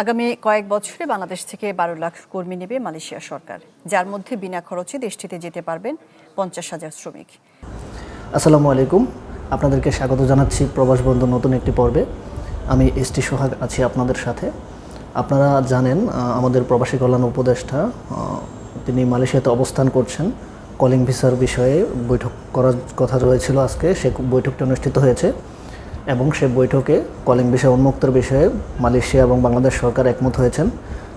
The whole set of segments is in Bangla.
আগামী কয়েক বছরে বাংলাদেশ থেকে বারো লাখ কর্মী নেবে মালয়েশিয়া সরকার, যার মধ্যে বিনা খরচে দেশটিতে যেতে পারবেন পঞ্চাশ হাজার শ্রমিক। আসসালামু আলাইকুম। আপনাদেরকে স্বাগত জানাচ্ছি প্রবাস বন্ধু নতুন একটি পর্বে। আমি এস টি সোহাগ আছি আপনাদের সাথে। আপনারা জানেন আমাদের প্রবাসী কল্যাণ উপদেষ্টা তিনি মালয়েশিয়াতে অবস্থান করছেন। কলিং ভিসার বিষয়ে বৈঠক করার কথা রয়েছিল আজকে। সে বৈঠকটি অনুষ্ঠিত হয়েছে। এবং সে বৈঠকে কলিং বিষয় উন্মুক্তর বিষয়ে মালয়েশিয়া এবং বাংলাদেশ সরকার একমত হয়েছেন।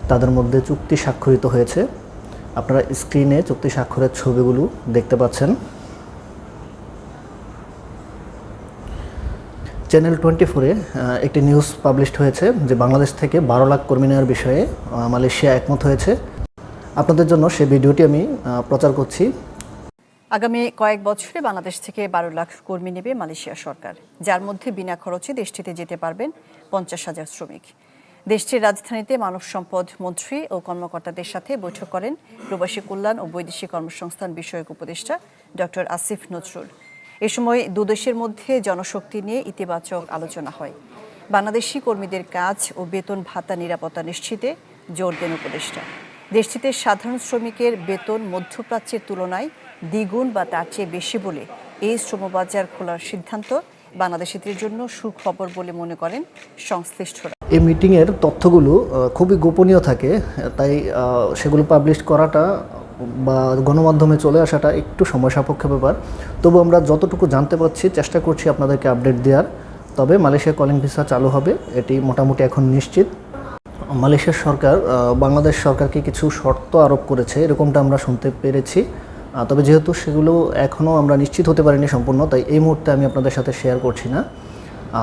তাদের মধ্যে চুক্তি স্বাক্ষরিত হয়েছে। আপনারা স্ক্রিনে চুক্তি স্বাক্ষরের ছবিগুলো দেখতে পাচ্ছেন। চ্যানেল টোয়েন্টি ফোরে একটি নিউজ পাবলিশড হয়েছে যে বাংলাদেশ থেকে বারো লাখ কর্মী নেওয়ার বিষয়ে মালয়েশিয়া একমত হয়েছে। আপনাদের জন্য সে ভিডিওটি আমি প্রচার করছি। আগামী কয়েক বছরে বাংলাদেশ থেকে বারো লাখ কর্মী নেবে মালয়েশিয়া সরকার, যার মধ্যে বিনা খরচে দেশটিতে যেতে পারবেন পঞ্চাশ হাজার শ্রমিক। দেশটির রাজধানীতে মানব সম্পদ মন্ত্রী ও কর্মকর্তাদের সাথে বৈঠক করেন প্রবাসী কল্যাণ ও বৈদেশিক কর্মসংস্থান বিষয়ক উপদেষ্টা ডক্টর আসিফ নজরুল। এ সময় দুদেশের মধ্যে জনশক্তি নিয়ে ইতিবাচক আলোচনা হয়। বাংলাদেশি কর্মীদের কাজ ও বেতন ভাতা নিরাপত্তা নিশ্চিতে জোর দেন উপদেষ্টা। দেশটিতে সাধারণ শ্রমিকের বেতন মধ্যপ্রাচ্যের তুলনায় দ্বিগুণ বা তার চেয়ে বেশি বলে এই শ্রমবাজার খোলার সিদ্ধান্ত বাংলাদেশিদের জন্য সুখবর বলে মনে করেন সংশ্লিষ্টরা। এই মিটিংয়ের তথ্যগুলো খুবই গোপনীয় থাকে, তাই সেগুলো পাবলিশ করাটা বা গণমাধ্যমে চলে আসাটা একটু সময় সাপেক্ষ ব্যাপার। তবু আমরা যতটুকু জানতে পারছি, চেষ্টা করছি আপনাদেরকে আপডেট দেওয়ার। তবে মালয়েশিয়া কলিং ভিসা চালু হবে, এটি মোটামুটি এখন নিশ্চিত। মালয়েশিয়ার সরকার বাংলাদেশ সরকারকে কিছু শর্ত আরোপ করেছে, এরকমটা আমরা শুনতে পেরেছি। তবে যেহেতু সেগুলো এখনও আমরা নিশ্চিত হতে পারিনি সম্পূর্ণ, তাই এই মুহূর্তে আমি আপনাদের সাথে শেয়ার করছি না।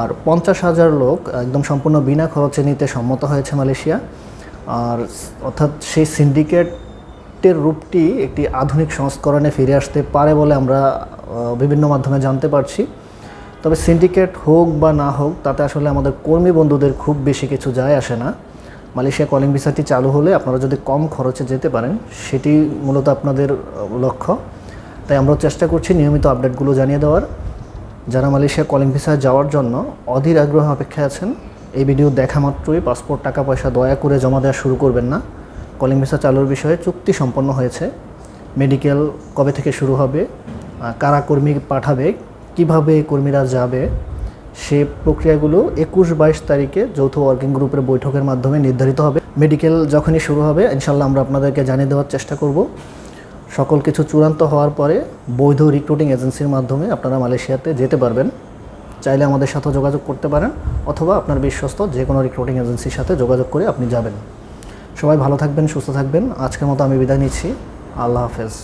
আর পঞ্চাশ হাজার লোক একদম সম্পূর্ণ বিনা খরচে নিতে সম্মত হয়েছে মালয়েশিয়া। আর অর্থাৎ সেই সিন্ডিকেটের রূপটি একটি আধুনিক সংস্করণে ফিরে আসতে পারে বলে আমরা বিভিন্ন মাধ্যমে জানতে পারছি। তবে সিন্ডিকেট হোক বা না হোক, তাতে আসলে আমাদের কর্মী বন্ধুদের খুব বেশি কিছু যায় আসে না। মালয়েশিয়া কলিং ভিসাটি চালু হলে আপনারা যদি কম খরচে যেতে পারেন, সেটি মূলত আপনাদের লক্ষ্য। তাই আমরা চেষ্টা করছি নিয়মিত আপডেটগুলো জানিয়ে দেওয়ার। যারা মালয়েশিয়া কলিং ভিসা যাওয়ার জন্য অধীর আগ্রহ অপেক্ষায় আছেন, এই ভিডিও দেখা মাত্রই। পাসপোর্ট, টাকা পয়সা দয়া করে জমা দেওয়া শুরু করবেন না। কলিং ভিসা চালুর বিষয়ে চুক্তি সম্পন্ন হয়েছে। মেডিকেল কবে থেকে শুরু হবে? কারা কর্মী পাঠাবে? কীভাবে কর্মীরা যাবে? সে প্রক্রিয়াগুলো একুশ বাইশ তারিখে যৌথ ওয়ার্কিং গ্রুপের বৈঠকের মাধ্যমে নির্ধারিত হবে। মেডিকেল যখনই শুরু হবে ইনশাল্লাহ আমরা আপনাদেরকে জানিয়ে দেওয়ার চেষ্টা করব। সকল কিছু চূড়ান্ত হওয়ার পরে বৈধ রিক্রুটিং এজেন্সির মাধ্যমে আপনারা মালয়েশিয়াতে যেতে পারবেন। চাইলে আমাদের সাথে যোগাযোগ করতে পারেন, অথবা আপনার বিশ্বস্ত যে কোনো রিক্রুটিং এজেন্সির সাথে যোগাযোগ করে আপনি যাবেন। সবাই ভালো থাকবেন, সুস্থ থাকবেন। আজকের মতো আমি বিদায় নিচ্ছি। আল্লাহ হাফেজ।